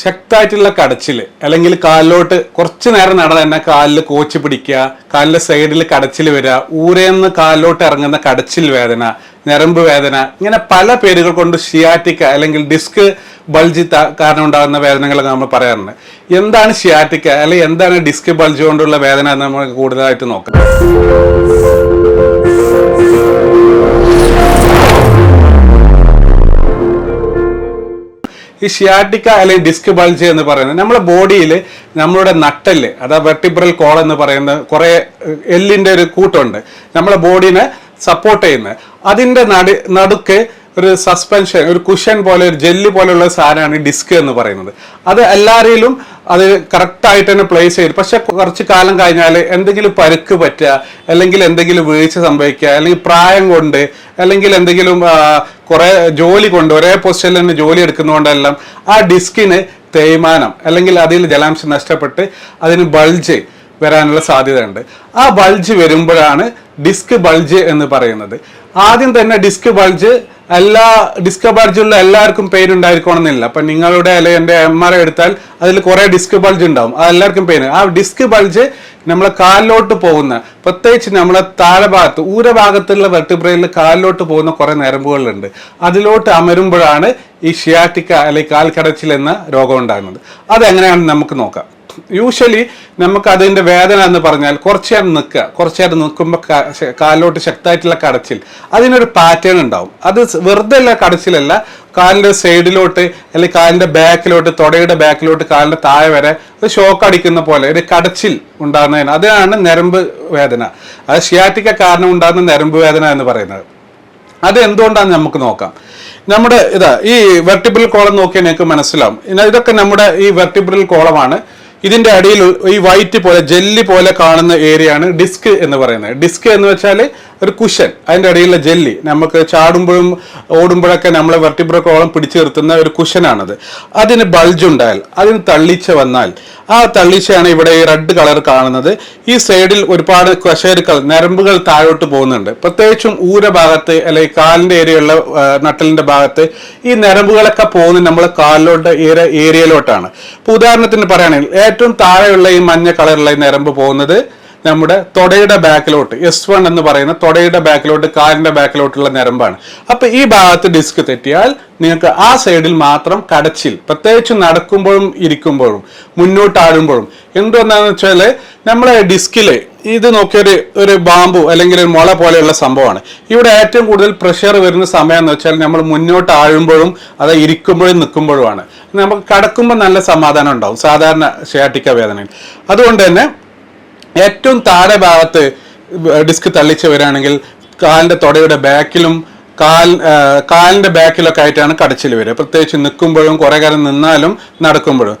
ശക്തമായിട്ടുള്ള കടച്ചിൽ അല്ലെങ്കിൽ കാലിലോട്ട് കുറച്ച് നേരം നട തന്നെ കാലിൽ കോച്ച് പിടിക്കുക കാലിലെ സൈഡിൽ കടച്ചിൽ വരിക ഊരേന്ന് കാലിലോട്ട് ഇറങ്ങുന്ന കടച്ചിൽ വേദന ഞരമ്പ് വേദന ഇങ്ങനെ പല പേരുകൾ കൊണ്ട് ഷിയാറ്റിക്ക അല്ലെങ്കിൽ ഡിസ്ക് ബൾജ് കാരണം ഉണ്ടാകുന്ന വേദനകൾ നമ്മൾ പറയാറുണ്ട്. എന്താണ് ഷിയാറ്റിക്ക അല്ലെങ്കിൽ എന്താണ് ഡിസ്ക് ബൾജ് കൊണ്ടുള്ള വേദന എന്ന് നമ്മൾ കൂടുതലായിട്ട് നോക്കാം. ഈ ഷിയാട്ടിക്ക അല്ലെങ്കിൽ ഡിസ്ക് ബൾജ് എന്ന് പറയുന്നത് നമ്മുടെ ബോഡിയിൽ നമ്മളുടെ നട്ടൽ അതാ വെർട്ടിബ്രൽ കോൾ എന്ന് പറയുന്ന കുറെ എല്ലിന്റെ ഒരു കൂട്ടുണ്ട്. നമ്മുടെ ബോഡീനെ സപ്പോർട്ട് ചെയ്യുന്നത്. അതിന്റെ നടു നടുക്ക് ഒരു സസ്പെൻഷൻ ഒരു കുഷൻ പോലെ ഒരു ജെല്ലി പോലെയുള്ള സാധനമാണ് ഡിസ്ക് എന്ന് പറയുന്നത്. അത് എല്ലാവരെയും അത് കറക്റ്റായിട്ട് തന്നെ പ്ലേസ് ചെയ്തു. പക്ഷെ കുറച്ച് കാലം കഴിഞ്ഞാൽ എന്തെങ്കിലും പരുക്ക് പറ്റുക അല്ലെങ്കിൽ എന്തെങ്കിലും വീഴ്ച സംഭവിക്കുക അല്ലെങ്കിൽ പ്രായം കൊണ്ട് അല്ലെങ്കിൽ എന്തെങ്കിലും കുറേ ജോലി കൊണ്ട് ഒരേ പൊസിഷനിൽ തന്നെ ജോലി എടുക്കുന്നതുകൊണ്ടെല്ലാം ആ ഡിസ്കിന് തേയ്മാനം അല്ലെങ്കിൽ അതിൽ ജലാംശം നഷ്ടപ്പെട്ട് അതിന് ബൾജ് വരാനുള്ള സാധ്യതയുണ്ട്. ആ ബൾജ് വരുമ്പോഴാണ് ഡിസ്ക് ബൾജ് എന്ന് പറയുന്നത്. ആദ്യം തന്നെ ഡിസ്ക് ബൾജ് എല്ലാ ഡിസ്ക് ബൾജുള്ള എല്ലാവർക്കും പെയിൻ ഉണ്ടായിരിക്കണമെന്നില്ല അപ്പൊ നിങ്ങളുടെ അല്ലെങ്കിൽ എന്റെ എം ആർ എടുത്താൽ അതിൽ കുറെ ഡിസ്ക് ബൾജ് ഉണ്ടാവും. അത് എല്ലാവർക്കും പെയിൻ ആ ഡിസ്ക് ബൾജ് നമ്മളെ കാലിലോട്ട് പോകുന്ന പ്രത്യേകിച്ച് നമ്മളെ ഭാഗത്ത് ഊരഭാഗത്തുള്ള വെർട്ടിബ്രയിൽ കാലിലോട്ട് പോകുന്ന കുറെ നരമ്പുകളുണ്ട് അതിലോട്ട് അമരുമ്പോഴാണ് ഈ ഷിയാറ്റിക്ക അല്ലെങ്കിൽ കാൽക്കടച്ചിൽ എന്ന രോഗം ഉണ്ടാകുന്നത്. അതെങ്ങനെയാണെന്ന് നമുക്ക് നോക്കാം. യൂഷ്വലി നമുക്ക് അതിന്റെ വേദന എന്ന് പറഞ്ഞാൽ കുറച്ച് നേരം നിൽക്കുക. കുറച്ച് നേരം നിൽക്കുമ്പോൾ കാലിലോട്ട് ശക്തമായിട്ടുള്ള കടച്ചിൽ. അതിനൊരു പാറ്റേൺ ഉണ്ടാവും. അത് വെറുതെ അല്ല കടച്ചിലല്ല. കാലിന്റെ സൈഡിലോട്ട് അല്ലെങ്കിൽ കാലിന്റെ ബാക്കിലോട്ട് തുടയുടെ ബാക്കിലോട്ട് കാലിന്റെ താഴെ വരെ ഒരു ഷോക്ക് അടിക്കുന്ന പോലെ ഒരു കടച്ചിൽ ഉണ്ടാകുന്നതിന് അതാണ് ഞരമ്പ് വേദന. അത് ഷിയാറ്റിക്ക കാരണം ഉണ്ടാകുന്ന ഞരമ്പ് വേദന എന്ന് പറയുന്നത്. അത് എന്തുകൊണ്ടാണെന്ന് നമുക്ക് നോക്കാം. നമ്മുടെ ഇതാ ഈ വെർട്ടിബിൾ കോളം നോക്കിയാൽ നിങ്ങൾക്ക് മനസ്സിലാവും. ഇതൊക്കെ നമ്മുടെ ഈ വെർട്ടിബിൾ കോളമാണ് ഇതിന്റെ അടിയിൽ ഈ വൈറ്റ് പോലെ ജെല്ലി പോലെ കാണുന്ന ഏരിയയാണ് ഡിസ്ക് എന്ന് പറയുന്നത്. ഡിസ്ക് എന്ന് വെച്ചാൽ ഒരു കുഷൻ അതിന്റെ ഇടയിലുള്ള ജെല്ലി. നമുക്ക് ചാടുമ്പോഴും ഓടുമ്പോഴൊക്കെ നമ്മളെ വെർട്ടിബ്രക്കോളം പിടിച്ചു നിർത്തുന്ന ഒരു കുഷനാണത് അതിന് ബൾജ് ഉണ്ടായാൽ അതിന് തള്ളിച്ച വന്നാൽ ആ തള്ളിച്ചയാണ് ഇവിടെ ഈ റെഡ് കളർ കാണുന്നത്. ഈ സൈഡിൽ ഒരുപാട് കശേരുക്കൾ നരമ്പുകൾ താഴോട്ട് പോകുന്നുണ്ട്. പ്രത്യേകിച്ചും ഊര ഭാഗത്ത് അല്ലെങ്കിൽ കാലിന്റെ ഏരിയയുള്ള നട്ടലിന്റെ ഭാഗത്ത് ഈ നരമ്പുകളൊക്കെ പോകുന്നത് നമ്മൾ കാലിലോട്ട് ഏരിയ ഏരിയയിലോട്ടാണ്. ഇപ്പോൾ ഉദാഹരണത്തിന് പറയുകയാണെങ്കിൽ ഏറ്റവും താഴെയുള്ള ഈ മഞ്ഞ കളറുള്ള ഈ നരമ്പ് പോകുന്നത് നമ്മുടെ തൊടയുടെ ബാക്കിലോട്ട് എസ് വൺ എന്ന് പറയുന്ന തൊടയുടെ ബാക്കിലോട്ട് കാലിന്റെ ബാക്കിലോട്ടുള്ള ഞരമ്പാണ്. അപ്പൊ ഈ ഭാഗത്ത് ഡിസ്ക് തെറ്റിയാൽ നിങ്ങൾക്ക് ആ സൈഡിൽ മാത്രം കടച്ചിൽ പ്രത്യേകിച്ച് നടക്കുമ്പോഴും ഇരിക്കുമ്പോഴും മുന്നോട്ടാടുമ്പോഴും. എന്തുകൊണ്ടാന്ന് വെച്ചാൽ നമ്മളെ ഡിസ്കിൽ ഇത് നോക്കിയൊരു ഒരു ബാമ്പു അല്ലെങ്കിൽ ഒരു മുള പോലെയുള്ള സംഭവമാണ്. ഇവിടെ ഏറ്റവും കൂടുതൽ പ്രഷർ വരുന്ന സമയം എന്ന് വെച്ചാൽ നമ്മൾ മുന്നോട്ട് ആഴുമ്പോഴും അത് ഇരിക്കുമ്പോഴും നിൽക്കുമ്പോഴുമാണ്. നമുക്ക് കടക്കുമ്പോൾ നല്ല സമാധാനം ഉണ്ടാവും സാധാരണ ഷിയാറ്റിക്ക വേദനയിൽ. അതുകൊണ്ട് തന്നെ ഏറ്റവും താഴെ ഭാഗത്ത് ഡിസ്ക് തള്ളിച്ച് വരികയാണെങ്കിൽ കാലിന്റെ തൊടയുടെ ബാക്കിലും കാൽ കാലിന്റെ ബാക്കിലൊക്കെ ആയിട്ടാണ് കടച്ചിൽ വരിക. പ്രത്യേകിച്ച് നിൽക്കുമ്പോഴും കുറെ കാലം നിന്നാലും നടക്കുമ്പോഴും.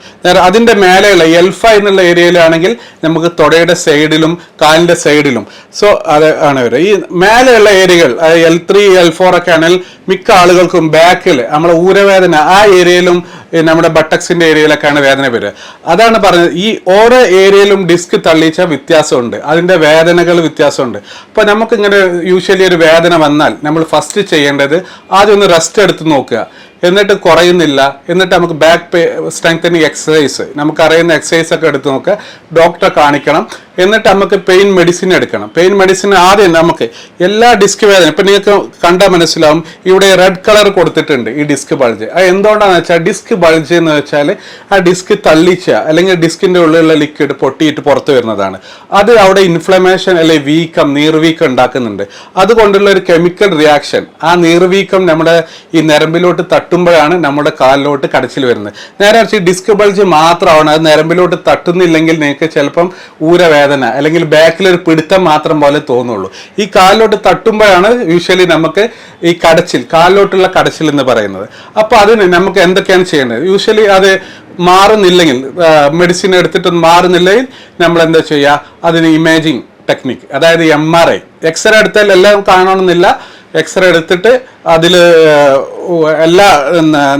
അതിന്റെ മേലെയുള്ള എൽഫ എന്നുള്ള ഏരിയയിലാണെങ്കിൽ നമുക്ക് തൊടയുടെ സൈഡിലും കാലിന്റെ സൈഡിലും. സോ അത് ആണ് വരിക. ഈ മേലെയുള്ള ഏരിയകൾ എൽ ത്രീ എൽ ഫോർ ഒക്കെ ആണെങ്കിൽ മിക്ക ആളുകൾക്കും ബാക്കിൽ നമ്മളെ ഊരവേദന ആ ഏരിയയിലും നമ്മുടെ ബട്ടക്സിന്റെ ഏരിയയിലൊക്കെയാണ് വേദന വരിക. അതാണ് പറഞ്ഞത്. ഈ ഓരോ ഏരിയയിലും ഡിസ്ക് തള്ളിച്ച വ്യത്യാസമുണ്ട്. അതിന്റെ വേദനകൾ വ്യത്യാസമുണ്ട്. അപ്പൊ നമുക്ക് ഇങ്ങനെ യൂഷ്വലി ഒരു വേദന വന്നാൽ നമ്മൾ ഫസ്റ്റ് ചെയ്യേണ്ടത് ആദ്യം ഒന്ന് റെസ്റ്റ് എടുത്ത് നോക്കുക. എന്നിട്ട് കുറയുന്നില്ല. എന്നിട്ട് നമുക്ക് ബാക്ക് സ്ട്രെങ്തനിങ് എക്സസൈസ് നമുക്ക് അറിയുന്ന എക്സസൈസ് ഒക്കെ എടുത്ത് നോക്കുക ഡോക്ടറെ കാണിക്കണം. എന്നിട്ട് നമുക്ക് പെയിൻ മെഡിസിൻ എടുക്കണം. പെയിൻ മെഡിസിൻ ആദ്യം നമുക്ക് എല്ലാ ഡിസ്ക് വേദന ഇപ്പം നിങ്ങൾക്ക് കണ്ടാൽ മനസ്സിലാവും. ഇവിടെ റെഡ് കളർ കൊടുത്തിട്ടുണ്ട് ഈ ഡിസ്ക് ബൾജ് അത് എന്തുകൊണ്ടാന്ന് വെച്ചാൽ ഡിസ്ക് ബൾജ് എന്ന് വെച്ചാൽ ആ ഡിസ്ക് തള്ളിച്ച അല്ലെങ്കിൽ ഡിസ്കിന്റെ ഉള്ളിലുള്ള ലിക്വിഡ് പൊട്ടിയിട്ട് പുറത്ത് വരുന്നതാണ്. അത് അവിടെ ഇൻഫ്ലമേഷൻ അല്ലെങ്കിൽ വീക്കം നീർവീക്കം ഉണ്ടാക്കുന്നുണ്ട്. അതുകൊണ്ടുള്ള ഒരു കെമിക്കൽ റിയാക്ഷൻ ആ നീർവീക്കം നമ്മുടെ ഈ നരമ്പിലോട്ട് തട്ടുമ്പോഴാണ് നമ്മുടെ കാലിലോട്ട് കടച്ചിൽ വരുന്നത്. നേരെ മറിച്ച് ഡിസ്ക് ബൾജ് മാത്രമാണ്. അത് നരമ്പിലോട്ട് തട്ടുന്നില്ലെങ്കിൽ നിങ്ങൾക്ക് ചിലപ്പം ഊരവേദന അല്ലെങ്കിൽ ബാക്കിൽ ഒരു പിടുത്തം മാത്രം പോലെ തോന്നുള്ളൂ. ഈ കാലിലോട്ട് തട്ടുമ്പോഴാണ് യൂഷ്വലി നമുക്ക് ഈ കടച്ചിൽ കാലിലോട്ടുള്ള കടച്ചിൽ എന്ന് പറയുന്നത്. അപ്പോൾ അതിന് നമുക്ക് എന്തൊക്കെയാണ് ചെയ്യേണ്ടത്? യൂഷ്വലി അത് മാറുന്നില്ലെങ്കിൽ മെഡിസിൻ എടുത്തിട്ട് മാറുന്നില്ലെങ്കിൽ നമ്മൾ എന്താ ചെയ്യുക? അതിന് ഇമേജിങ് ടെക്നിക്ക് അതായത് എം ആർ ഐ എക്സ്റേ എടുത്താൽ എല്ലാം കാണണമെന്നില്ല. എക്സ്റേ എടുത്തിട്ട് അതിൽ എല്ലാ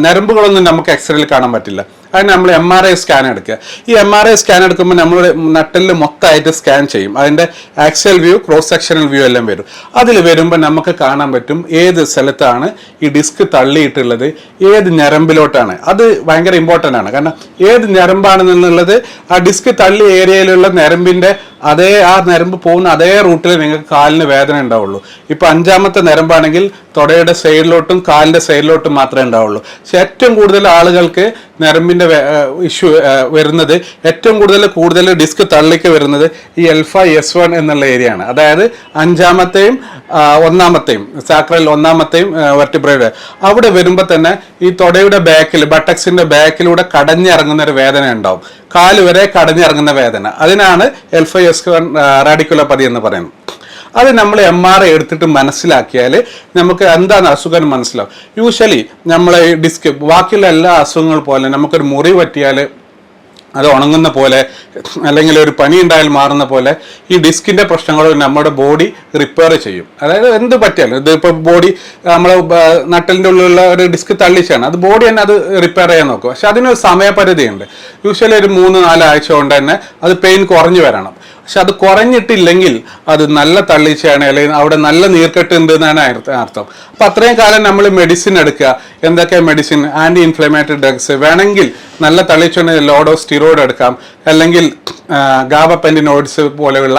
നരമ്പുകളൊന്നും നമുക്ക് എക്സ്റേയിൽ കാണാൻ പറ്റില്ല. അതിന് നമ്മൾ എം ആർ ഐ സ്കാൻ എടുക്കുക. ഈ എം ആർ ഐ സ്കാൻ എടുക്കുമ്പോൾ നമ്മൾ നട്ടലിൽ മൊത്തമായിട്ട് സ്കാൻ ചെയ്യും. അതിന്റെ axial view cross sectional view എല്ലാം വരും. അതിൽ വരുമ്പോൾ നമുക്ക് കാണാൻ പറ്റും ഏത് സ്ഥലത്താണ് ഈ ഡിസ്ക് തള്ളിയിട്ടുള്ളത് ഏത് ഞരമ്പിലോട്ടാണ്. അത് ഭയങ്കര ഇമ്പോർട്ടന്റ് ആണ്. കാരണം ഏത് ഞരമ്പാണെന്നുള്ളത് ആ ഡിസ്ക് തള്ളി ഏരിയയിലുള്ള ഞരമ്പിന്റെ അതേ ആ നരമ്പ് പോകുന്ന അതേ റൂട്ടിൽ നിങ്ങൾക്ക് കാലിന് വേദന ഉണ്ടാവുള്ളൂ. ഇപ്പം അഞ്ചാമത്തെ നരമ്പാണെങ്കിൽ തുടയുടെ സൈഡിലോട്ടും കാലിന്റെ സൈഡിലോട്ടും മാത്രമേ ഉണ്ടാവുള്ളൂ. പക്ഷെ ഏറ്റവും കൂടുതൽ ആളുകൾക്ക് ഞരമ്പിന്റെ ഇഷ്യൂ വരുന്നത്. ഏറ്റവും കൂടുതൽ കൂടുതൽ ഡിസ്ക് തള്ളിക്ക് വരുന്നത് ഈ എൽഫ എസ് വൺ എന്നുള്ള ഏരിയ ആണ്. അതായത് അഞ്ചാമത്തെയും ഒന്നാമത്തെയും സാക്രയിൽ ഒന്നാമത്തെയും വെർട്ടിബ്രയുടെ അവിടെ വരുമ്പോൾ തന്നെ ഈ തൊടയുടെ ബാക്കിൽ ബട്ടക്സിന്റെ ബാക്കിലൂടെ കടഞ്ഞിറങ്ങുന്ന ഒരു വേദന ഉണ്ടാവും. കാൽ വരെ കടഞ്ഞിറങ്ങുന്ന വേദന. അതിനാണ് എൽഫ എസ് വൺ റാഡിക്കുലോപ്പതി എന്ന് പറയുന്നത്. അത് നമ്മൾ എം ആർ ഐ എടുത്തിട്ട് മനസ്സിലാക്കിയാൽ നമുക്ക് എന്താണ് അസുഖം മനസ്സിലാവും. യൂഷ്വലി നമ്മളെ ഡിസ്ക് ബാക്കിയുള്ള എല്ലാ അസുഖങ്ങൾ പോലെ നമുക്കൊരു മുറി പറ്റിയാൽ അത് ഉണങ്ങുന്ന പോലെ അല്ലെങ്കിൽ ഒരു പനി ഉണ്ടായാൽ മാറുന്ന പോലെ ഈ ഡിസ്കിന്റെ പ്രശ്നങ്ങൾ നമ്മുടെ ബോഡി റിപ്പയർ ചെയ്യും. അതായത് എന്ത് പറ്റിയാലും ഇത് ഇപ്പോൾ ബോഡി നമ്മളെ നട്ടലിന്റെ ഉള്ളിലുള്ള ഒരു ഡിസ്ക് തള്ളിച്ചാണ് അത് ബോഡി തന്നെ അത് റിപ്പയർ ചെയ്യാൻ നോക്കും. പക്ഷെ അതിനൊരു സമയപരിധിയുണ്ട്. യൂഷ്വലി ഒരു മൂന്ന് നാല് ആഴ്ച കൊണ്ട് തന്നെ അത് പെയിൻ കുറഞ്ഞു വരണം. പക്ഷെ അത് കുറഞ്ഞിട്ടില്ലെങ്കിൽ അത് നല്ല തള്ളിച്ചയാണ് അല്ലെങ്കിൽ അവിടെ നല്ല നീർക്കെട്ട് ഉണ്ട് എന്നാണ് അർത്ഥം. അപ്പം അത്രയും കാലം നമ്മൾ മെഡിസിൻ എടുക്കുക. എന്തൊക്കെ മെഡിസിൻ? Anti inflammatory drugs. വേണമെങ്കിൽ നല്ല തള്ളിച്ചുണ്ടെങ്കിൽ ലോഡോ സ്റ്റിറോയിഡ് എടുക്കാം. അല്ലെങ്കിൽ ഗാബപ്പെന്റിനോയിഡ്സ് പോലെയുള്ള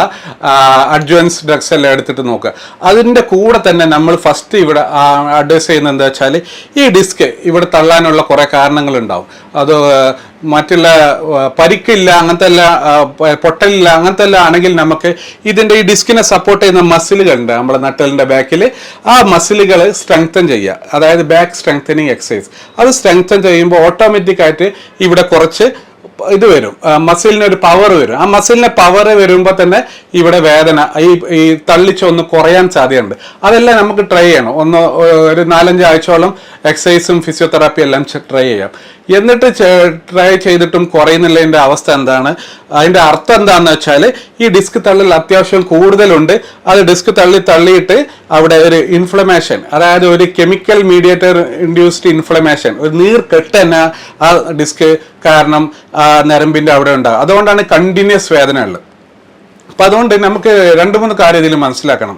അഡ്വാൻസ് ഡ്രഗ്സ് എല്ലാം എടുത്തിട്ട് നോക്കുക അതിന്റെ കൂടെ തന്നെ നമ്മൾ ഫസ്റ്റ് ഇവിടെ അഡ്വൈസ് ചെയ്യുന്നത് എന്താ വെച്ചാൽ ഈ ഡിസ്ക് ഇവിടെ തള്ളാനുള്ള കുറേ കാരണങ്ങളുണ്ടാവും. അത് മറ്റുള്ള പരിക്കില്ല അങ്ങനത്തെ എല്ലാം പൊട്ടലില്ല അങ്ങനത്തെ എല്ലാം ആണെങ്കിൽ നമുക്ക് ഇതിന്റെ ഈ ഡിസ്കിനെ സപ്പോർട്ട് ചെയ്യുന്ന മസിലുകൾ ഉണ്ട് നമ്മുടെ നട്ടലിന്റെ ബാക്കിൽ ആ മസിലുകൾ സ്ട്രെങ്തൻ ചെയ്യുക. അതായത് ബാക്ക് സ്ട്രെങ്തനിങ് എക്സസൈസ് അത് സ്ട്രെങ്തൻ ചെയ്യുമ്പോൾ ഓട്ടോമാറ്റിക്കായിട്ട് ഇവിടെ കുറച്ച് ഇത് വരും. മസിലിന് ഒരു പവർ വരും. ആ മസിലിന് പവർ വരുമ്പോൾ തന്നെ ഇവിടെ വേദന ഈ ഈ തള്ളിച്ചൊന്ന് കുറയാൻ സാധ്യതയുണ്ട്. അതെല്ലാം നമുക്ക് ട്രൈ ചെയ്യണം. ഒന്ന് ഒരു നാലഞ്ച് ആഴ്ചയോളം എക്സസൈസും ഫിസിയോതെറാപ്പി എല്ലാം ട്രൈ ചെയ്യാം. എന്നിട്ട് ട്രൈ ചെയ്തിട്ടും കുറയുന്നില്ലതിന്റെ അവസ്ഥ എന്താണ്? അതിന്റെ അർത്ഥം എന്താണെന്ന് വെച്ചാൽ ഈ ഡിസ്ക് തള്ളിൽ അത്യാവശ്യം കൂടുതലുണ്ട്. അത് ഡിസ്ക് തള്ളി തള്ളിയിട്ട് അവിടെ ഒരു ഇൻഫ്ലമേഷൻ അതായത് ഒരു കെമിക്കൽ മീഡിയേറ്റർ ഇൻഡ്യൂസ്ഡ് ഇൻഫ്ലമേഷൻ ഒരു നീർ നീർക്കെട്ട് തന്നെ ആ ഡിസ്ക് കാരണം ആ നരമ്പിന്റെ അവിടെ ഉണ്ടാകും. അതുകൊണ്ടാണ് കണ്ടിന്യൂസ് വേദന ഉള്ളത്. അപ്പം അതുകൊണ്ട് നമുക്ക് രണ്ട് മൂന്ന് കാര്യം ഇതിൽ മനസ്സിലാക്കണം.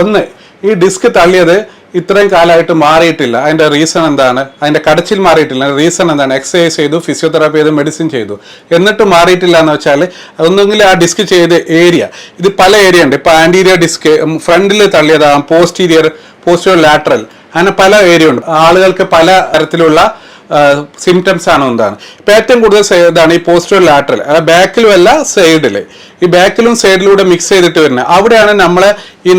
ഒന്ന് ഈ ഡിസ്ക് തള്ളിയത് ഇത്രയും കാലമായിട്ട് മാറിയിട്ടില്ല. അതിന്റെ റീസൺ എന്താണ്? അതിന്റെ കടച്ചിൽ മാറിയിട്ടില്ല. റീസൺ എന്താണ്? എക്സസൈസ് ചെയ്തു ഫിസിയോതെറാപ്പി ചെയ്തു മെഡിസിൻ ചെയ്തു. എന്നിട്ട് മാറിയിട്ടില്ല എന്ന് വെച്ചാൽ ഒന്നുകിൽ ആ ഡിസ്ക് ചെയ്ത ഏരിയ ഇത് പല ഏരിയ ഉണ്ട്. ഇപ്പൊ ആന്റീരിയർ ഡിസ്ക് ഫ്രണ്ടിൽ തള്ളിയതാകാം പോസ്റ്റീരിയർ പോസ്റ്റീരിയർ ലാറ്ററൽ അങ്ങനെ പല ഏരിയ ഉണ്ട്. ആളുകൾക്ക് പല തരത്തിലുള്ള സിംറ്റംസ് ആണ് എന്താണ്? ഇപ്പം ഏറ്റവും കൂടുതൽ ഇതാണ് ഈ പോസ്റ്റർ ലാറ്ററൽ അതായത് ബാക്കിലും അല്ല സൈഡിൽ ഈ ബാക്കിലും സൈഡിലൂടെ മിക്സ് ചെയ്തിട്ട് വരുന്നത്. അവിടെയാണ് നമ്മളെ ഈ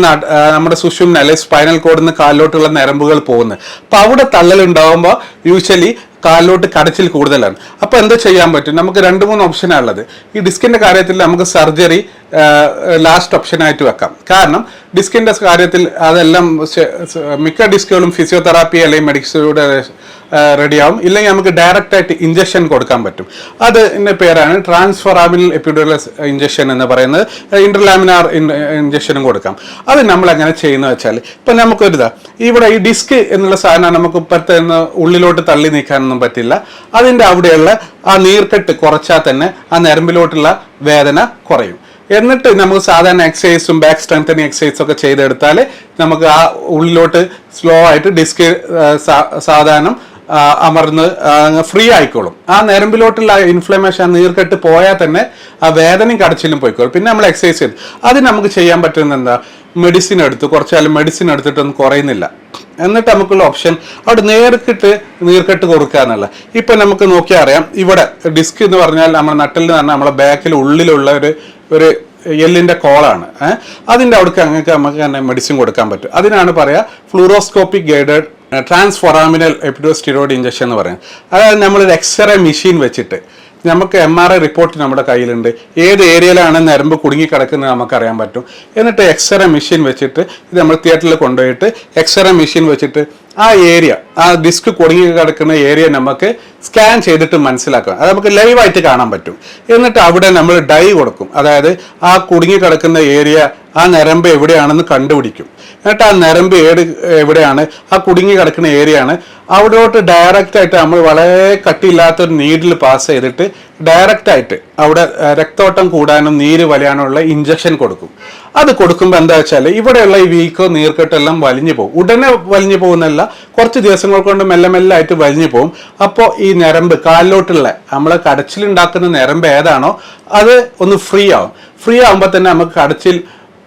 നമ്മുടെ സുഷുമ്ന അല്ലെങ്കിൽ സ്പൈനൽ കോഡിൽ നിന്ന് കാലിലോട്ടുള്ള നരമ്പുകൾ പോകുന്നത്. അപ്പം അവിടെ തള്ളൽ ഉണ്ടാവുമ്പോൾ യൂഷ്വലി കാലിലോട്ട് കടച്ചിൽ കൂടുതലാണ്. അപ്പോൾ എന്താ ചെയ്യാൻ പറ്റും? നമുക്ക് രണ്ട് മൂന്ന് ഓപ്ഷനാണ് ഉള്ളത്. ഈ ഡിസ്കിന്റെ കാര്യത്തിൽ നമുക്ക് സർജറി ലാസ്റ്റ് ഓപ്ഷൻ ആയിട്ട് വെക്കാം. കാരണം ഡിസ്കിന്റെ കാര്യത്തിൽ അതെല്ലാം മിക്ക ഡിസ്കുകളും ഫിസിയോതെറാപ്പി അല്ലെങ്കിൽ മെഡിക്സിലൂടെ റെഡിയാവും ഇല്ലെങ്കിൽ നമുക്ക് ഡയറക്റ്റ് ആയിട്ട് ഇഞ്ചക്ഷൻ കൊടുക്കാൻ പറ്റും. അതിന്റെ പേരാണ് ട്രാൻസ്ഫറാമിനൽ എപ്പിഡുലസ് ഇഞ്ചക്ഷൻ എന്ന് പറയുന്നത്. ഇന്റർലാമിനാർ ഇഞ്ചക്ഷനും കൊടുക്കാം. അത് നമ്മൾ അങ്ങനെ ചെയ്യുന്നത് വെച്ചാൽ ഇപ്പം നമുക്കൊരിതാ ഇവിടെ ഈ ഡിസ്ക് എന്നുള്ള സാധനം നമുക്ക് ഇപ്പോഴത്തെ ഉള്ളിലോട്ട് തള്ളി നീക്കാനൊന്നും പറ്റില്ല. അതിന്റെ അവിടെയുള്ള ആ നീർക്കെട്ട് കുറച്ചാൽ തന്നെ ആ നരമ്പിലോട്ടുള്ള വേദന കുറയും. എന്നിട്ട് നമുക്ക് സാധാരണ എക്സസൈസും ബാക്ക് സ്ട്രെങ്തനിങ് എക്സസൈസും ഒക്കെ ചെയ്തെടുത്താൽ നമുക്ക് ആ ഉള്ളിലോട്ട് സ്ലോ ആയിട്ട് ഡിസ്ക് സാധാരണ അമർന്ന് ഫ്രീ ആയിക്കോളും. ആ നരമ്പിലോട്ടുള്ള ഇൻഫ്ലമേഷൻ നീർക്കെട്ട് പോയാൽ തന്നെ ആ വേദനയും കടച്ചിലും പോയിക്കോളും. പിന്നെ നമ്മൾ എക്സസൈസ് ചെയ്തു. അത് നമുക്ക് ചെയ്യാൻ പറ്റുന്ന എന്താ? മെഡിസിൻ എടുത്ത് കുറച്ചാലും മെഡിസിൻ എടുത്തിട്ടൊന്നും കുറയുന്നില്ല. എന്നിട്ട് നമുക്കുള്ള ഓപ്ഷൻ അവിടെ നേർക്കിട്ട് നീർക്കെട്ട് കൊടുക്കുക ഇപ്പൊ നമുക്ക് നോക്കിയാൽ അറിയാം ഇവിടെ ഡിസ്ക് എന്ന് പറഞ്ഞാൽ നമ്മുടെ നട്ടിൽ നിന്ന് പറഞ്ഞാൽ നമ്മുടെ ബാക്കിൽ ഉള്ളിലുള്ള ഒരു ഒരു എല്ലിന്റെ കോളാണ്. അതിന്റെ അവിടേക്ക് അങ്ങക്ക് നമുക്ക് തന്നെ മെഡിസിൻ കൊടുക്കാൻ പറ്റും. അതിനാണ് പറയാ fluoroscopic guided transforaminal epidural steroid injection എന്ന് പറയുന്നത്. അതായത് നമ്മളൊരു എക്സ്റേ മെഷീൻ വെച്ചിട്ട് നമുക്ക് എം ആർ ഐ റിപ്പോർട്ട് നമ്മുടെ കയ്യിലുണ്ട്. ഏത് ഏരിയയിലാണ് നരമ്പ് കുടുങ്ങി കിടക്കുന്നത് നമുക്കറിയാൻ പറ്റും. എന്നിട്ട് എക്സ്റേ മെഷീൻ വെച്ചിട്ട് ഇത് നമ്മൾ തിയേറ്ററിൽ കൊണ്ടുപോയിട്ട് എക്സ്റേ മെഷീൻ വെച്ചിട്ട് ആ ഏരിയ ആ ഡിസ്ക് കുടുങ്ങി കിടക്കുന്ന ഏരിയ നമുക്ക് സ്കാൻ ചെയ്തിട്ട് മനസ്സിലാക്കാം അത് നമുക്ക് ലൈവായിട്ട് കാണാൻ പറ്റും. എന്നിട്ട് അവിടെ നമ്മൾ ഡൈ കൊടുക്കും. അതായത് ആ കുടുങ്ങി കിടക്കുന്ന ഏരിയ ആ നരമ്പ് എവിടെയാണെന്ന് കണ്ടുപിടിക്കും. എന്നിട്ട് ആ നരമ്പ് ഏട് എവിടെയാണ്? ആ കുടുങ്ങി കിടക്കുന്ന ഏരിയ ആണ്. അവിടോട്ട് ഡയറക്റ്റ് ആയിട്ട് നമ്മൾ വളരെ കട്ടിയില്ലാത്തൊരു നീഡിൽ പാസ് ചെയ്തിട്ട് ഡയറക്റ്റ് ആയിട്ട് അവിടെ രക്തോട്ടം കൂടാനും നീര് വലിയാനുള്ള ഇഞ്ചക്ഷൻ കൊടുക്കും. അത് കൊടുക്കുമ്പോൾ എന്താ വെച്ചാൽ ഇവിടെയുള്ള ഈ വീക്കോ നീർക്കെട്ടെല്ലാം വലിഞ്ഞു പോകും. ഉടനെ വലിഞ്ഞു പോകുന്നല്ല കുറച്ച് ദിവസങ്ങൾ കൊണ്ട് മെല്ലെ മെല്ലെ ആയിട്ട് വലിഞ്ഞു പോകും. അപ്പോൾ ഈ ഞരമ്പ് കാലിലോട്ടുള്ള നമ്മളെ കടച്ചിലുണ്ടാക്കുന്ന ഞരമ്പ് ഏതാണോ അത് ഒന്ന് ഫ്രീ ആവും. ഫ്രീ ആകുമ്പോൾ തന്നെ നമുക്ക് കടച്ചിൽ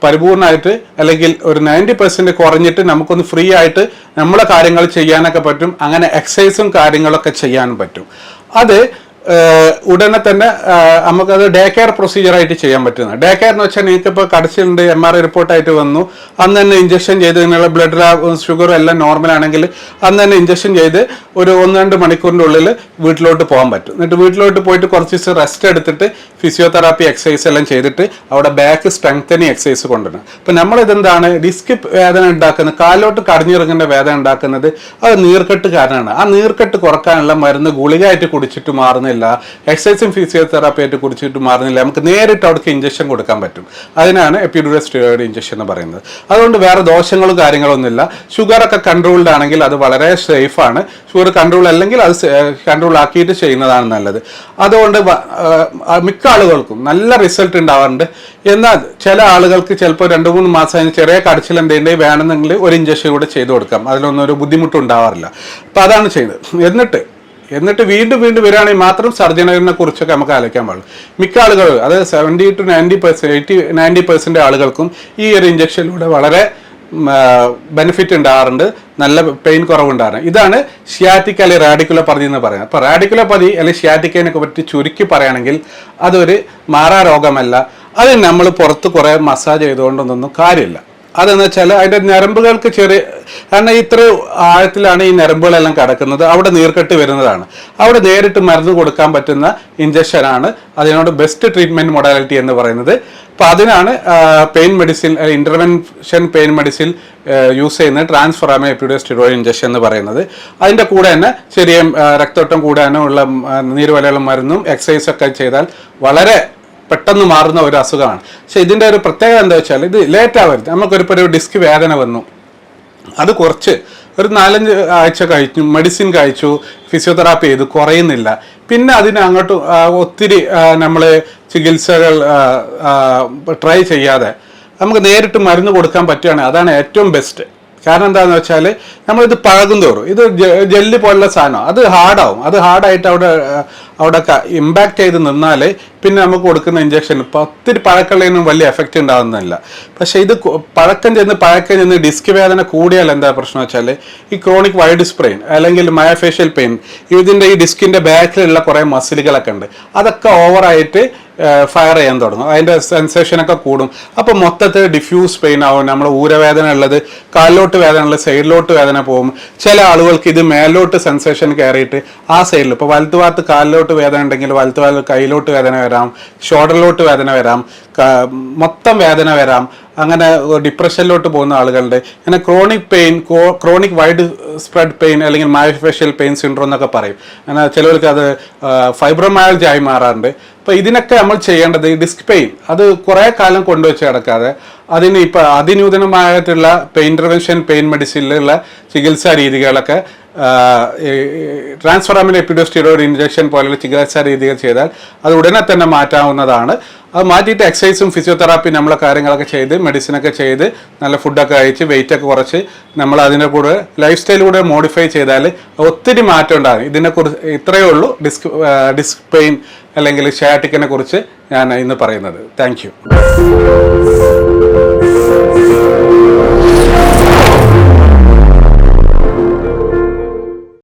പരിപൂർണമായിട്ട് അല്ലെങ്കിൽ ഒരു നയന്റി പെർസെന്റ് കുറഞ്ഞിട്ട് നമുക്കൊന്ന് ഫ്രീ ആയിട്ട് നമ്മളെ കാര്യങ്ങൾ ചെയ്യാനൊക്കെ പറ്റും. അങ്ങനെ എക്സസൈസും കാര്യങ്ങളൊക്കെ ചെയ്യാനും പറ്റും. അത് ഉടനെ തന്നെ നമുക്കത് ഡേ കെയർ പ്രൊസീജിയറായിട്ട് ചെയ്യാൻ പറ്റുന്ന. ഡേ കെയർ എന്ന് വെച്ചാൽ നിങ്ങൾക്ക് ഇപ്പോൾ കടച്ചിലുണ്ട് എം ആർ ഐ റിപ്പോർട്ടായിട്ട് വന്നു. അന്ന് തന്നെ ഇഞ്ചക്ഷൻ ചെയ്ത് നിങ്ങളുടെ ബ്ലഡ് ഷുഗറും എല്ലാം നോർമൽ ആണെങ്കിൽ അന്ന് തന്നെ ഇഞ്ചക്ഷൻ ചെയ്ത് ഒരു ഒന്ന് രണ്ട് മണിക്കൂറിന്റെ ഉള്ളിൽ വീട്ടിലോട്ട് പോകാൻ പറ്റും. എന്നിട്ട് വീട്ടിലോട്ട് പോയിട്ട് കുറച്ച് ദിവസം റെസ്റ്റ് എടുത്തിട്ട് ഫിസിയോതെറാപ്പി എക്സസൈസ് എല്ലാം ചെയ്തിട്ട് അവിടെ ബാക്ക് സ്ട്രെങ്തനിങ് എക്സസൈസ് കൊണ്ടുവരണം. അപ്പം നമ്മളിതെന്താണ്? ഡിസ്ക് വേദന ഉണ്ടാക്കുന്നത് കാലിലോട്ട് കടഞ്ഞിറങ്ങുന്ന വേദന ഉണ്ടാക്കുന്നത് അത് നീർക്കെട്ട് കാരണമാണ്. ആ നീർക്കെട്ട് കുറക്കാനുള്ള മരുന്ന് ഗുളികയായിട്ട് കുടിച്ചിട്ട് മാറുന്നില്ല എക്സസൈസും ഫിസിയോതെറാപ്പി ആയിട്ട് കുടിച്ചിട്ട് മാറുന്നില്ല. നമുക്ക് നേരിട്ട് അവിടേക്ക് ഇഞ്ചക്ഷൻ കൊടുക്കാൻ പറ്റും. അതിനാണ് എപ്പിഡ്യൂറൽ സ്റ്റിറോയിഡ് ഇഞ്ചക്ഷൻ എന്ന് പറയുന്നത്. അതുകൊണ്ട് വേറെ ദോഷങ്ങളും കാര്യങ്ങളൊന്നുമില്ല ഷുഗർ ഒക്കെ കൺട്രോൾഡ് ആണെങ്കിൽ അത് വളരെ സേഫാണ് ഷുഗർ കൺട്രോൾ അല്ലെങ്കിൽ അത് കൺട്രോൾ ആക്കിയിട്ട് ചെയ്യുന്നതാണ് നല്ലത്. അതുകൊണ്ട് മിക്ക ആളുകൾക്കും നല്ല റിസൾട്ട് ഉണ്ടാവാറുണ്ട്. എന്നാൽ ചില ആളുകൾക്ക് ചിലപ്പോൾ രണ്ട് മൂന്ന് മാസം ചെറിയ കടച്ചിൽ എന്തെങ്കിലും വേണമെന്നെങ്കിൽ ഒരു ഇഞ്ചക്ഷൻ കൂടെ ചെയ്ത് കൊടുക്കാം. അതിലൊന്നും ഒരു ബുദ്ധിമുട്ടും ഉണ്ടാവാറില്ല. അപ്പം അതാണ് ചെയ്യുന്നത് എന്നിട്ട് എന്നിട്ട് വീണ്ടും വീണ്ടും വരികയാണെങ്കിൽ മാത്രം സർജനറിനെ കുറിച്ചൊക്കെ നമുക്ക് ആലോചിക്കാൻ പാടുള്ളൂ. മിക്ക ആളുകൾ അതായത് seventy to ninety percent eighty ninety percent ആളുകൾക്കും ഈ ഒരു ഇഞ്ചക്ഷനിലൂടെ വളരെ ബെനിഫിറ്റ് ഉണ്ടാകാറുണ്ട് നല്ല പെയിൻ കുറവുണ്ടാകുന്നത് ഇതാണ് ഷിയാറ്റിക് അല്ലെങ്കിൽ റാഡിക്കുലോപ്പതി എന്ന് പറയുന്നത്. അപ്പോൾ റാഡിക്കുലോപ്പതി അല്ലെങ്കിൽ ഷിയാറ്റിക്കനെ പറ്റി ചുരുക്കി പറയുകയാണെങ്കിൽ അതൊരു മാറാ രോഗമല്ല അത് നമ്മൾ പുറത്ത് കുറേ മസാജ് ചെയ്തുകൊണ്ടൊന്നും കാര്യമില്ല. അതെന്ന് വെച്ചാൽ അതിന്റെ ഞരമ്പുകൾക്ക് ചെറിയ കാരണം ഇത്ര ആഴത്തിലാണ് ഈ ഞരമ്പുകളെല്ലാം കിടക്കുന്നത്. അവിടെ നീർക്കെട്ട് വരുന്നതാണ്. അവിടെ നേരിട്ട് മരുന്ന് കൊടുക്കാൻ പറ്റുന്ന ഇഞ്ചക്ഷനാണ് അതിനോട് ബെസ്റ്റ് ട്രീറ്റ്മെന്റ് മൊഡാലിറ്റി എന്ന് പറയുന്നത്. അപ്പൊ അതിനാണ് pain medicine intervention pain medicine use ചെയ്യുന്ന ട്രാൻസ്ഫറാമ സ്റ്റിറോയിഡ് ഇഞ്ചക്ഷൻ എന്ന് പറയുന്നത്. അതിന്റെ കൂടെ തന്നെ ചെറിയ രക്തോട്ടം കൂടാനും ഉള്ള നീരുവലയുള്ള മരുന്നും എക്സസൈസ് ഒക്കെ ചെയ്താൽ വളരെ പെട്ടെന്ന് മാറുന്ന ഒരു അസുഖമാണ്. പക്ഷെ ഇതിന്റെ ഒരു പ്രത്യേകത എന്താ വെച്ചാൽ ഇത് ലേറ്റ് ആവരുത്. നമുക്കൊരു ഒരു ഡിസ്ക് വേദന വന്നു. അത് കുറച്ച് ഒരു നാലഞ്ച് ആഴ്ച കഴിച്ചു മെഡിസിൻ കഴിച്ചു ഫിസിയോതെറാപ്പി ചെയ്തു കുറയുന്നില്ല. പിന്നെ അതിന് അങ്ങോട്ട് ഒത്തിരി നമ്മൾ ചികിത്സകൾ ട്രൈ ചെയ്യാതെ നമുക്ക് നേരിട്ട് മരുന്ന് കൊടുക്കാൻ പറ്റുകയാണെങ്കിൽ അതാണ് ഏറ്റവും ബെസ്റ്റ് കാരണം എന്താണെന്ന് വെച്ചാൽ നമ്മളിത് പഴകും തോറും. ഇത് ജെല്ല് പോലുള്ള സാധനം അത് ഹാർഡാവും. അത് ഹാർഡായിട്ട് അവിടെ അവിടെ ഇമ്പാക്ട് ചെയ്ത് നിന്നാൽ പിന്നെ നമുക്ക് കൊടുക്കുന്ന ഇഞ്ചക്ഷൻ ഒത്തിരി പഴക്കമുള്ളതിനും വലിയ എഫക്റ്റ് ഉണ്ടാകുന്നില്ല പക്ഷേ ഇത് പഴക്കം ചെന്ന് പഴക്കം ചെന്ന് ഡിസ്ക് വേദന കൂടിയാൽ എന്താ പ്രശ്നം വെച്ചാൽ ഈ ക്രോണിക് വൈഡ് സ്പ്രെയിൻ അല്ലെങ്കിൽ മയോഫേഷ്യൽ പെയിൻ ഇതിന്റെ ഈ ഡിസ്കിന്റെ ബാക്കിലുള്ള കുറേ മസിലുകളൊക്കെ ഉണ്ട്. അതൊക്കെ ഓവറായിട്ട് ഫയർ ചെയ്യാൻ തുടങ്ങും. അതിന്റെ സെൻസേഷനൊക്കെ കൂടും. അപ്പോൾ മൊത്തത്തിൽ ഡിഫ്യൂസ് പെയിൻ ആവും. നമ്മൾ ഊരവേദന ഉള്ളത് കാലിലോട്ട് വേദന ഉള്ളത് സൈഡിലോട്ട് വേദന പോകും. ചില ആളുകൾക്ക് ഇത് മേലോട്ട് സെൻസേഷൻ കയറിയിട്ട് ആ സൈഡിൽ ഇപ്പോൾ വലത്ത് ഭാഗത്ത് കാലിലോട്ട് വേദന ഉണ്ടെങ്കിൽ വലത്ത് ഭാഗത്ത് കയ്യിലോട്ട് വേദന വരാം. ഷോൾഡറിലോട്ട് വേദന വരാം. മൊത്തം വേദന വരാം. അങ്ങനെ ഡിപ്രഷനിലോട്ട് പോകുന്ന ആളുകളുടെ അങ്ങനെ chronic pain chronic widespread pain അല്ലെങ്കിൽ മയോഫേഷ്യൽ പെയിൻ സിൻഡ്രോം എന്നൊക്കെ പറയും. അങ്ങനെ ചിലവർക്ക് അത് ഫൈബ്രോമയാൾജി ആയി മാറാറുണ്ട്. അപ്പോൾ ഇതിനൊക്കെ നമ്മൾ ചെയ്യേണ്ടത് ഡിസ്ക് പെയിൻ അത് കുറേ കാലം കൊണ്ടുവച്ച് കിടക്കാതെ അതിന് ഇപ്പോൾ അതിനൂതനമായിട്ടുള്ള പെയിൻ ഇന്റർവെൻഷൻ പെയിൻ മെഡിസിനിലുള്ള ചികിത്സാ രീതികളൊക്കെ ട്രാൻസ്ഫറാമിൻ എപ്പിഡോസ്റ്റിറോയിഡ് ഇഞ്ചക്ഷൻ പോലെയുള്ള ചികിത്സാ രീതികൾ ചെയ്താൽ അത് ഉടനെ തന്നെ മാറ്റാവുന്നതാണ്. അത് മാറ്റിയിട്ട് എക്സസൈസും ഫിസിയോതെറാപ്പി നമ്മളെ കാര്യങ്ങളൊക്കെ ചെയ്ത് മെഡിസിനൊക്കെ ചെയ്ത് നല്ല ഫുഡൊക്കെ കഴിച്ച് വെയിറ്റൊക്കെ കുറച്ച് നമ്മൾ അതിന്റെ കൂടെ ലൈഫ് സ്റ്റൈൽ കൂടെ മോഡിഫൈ ചെയ്താൽ ഒത്തിരി മാറ്റം ഉണ്ടാകും. ഇതിനെക്കുറിച്ച് ഇത്രയേ ഉള്ളൂ. ഡിസ്ക് ഡിസ്ക് പെയിൻ അല്ലെങ്കിൽ ഷയാറ്റിക്കിനെ കുറിച്ച് ഞാൻ ഇന്ന് പറയുന്നത്. താങ്ക്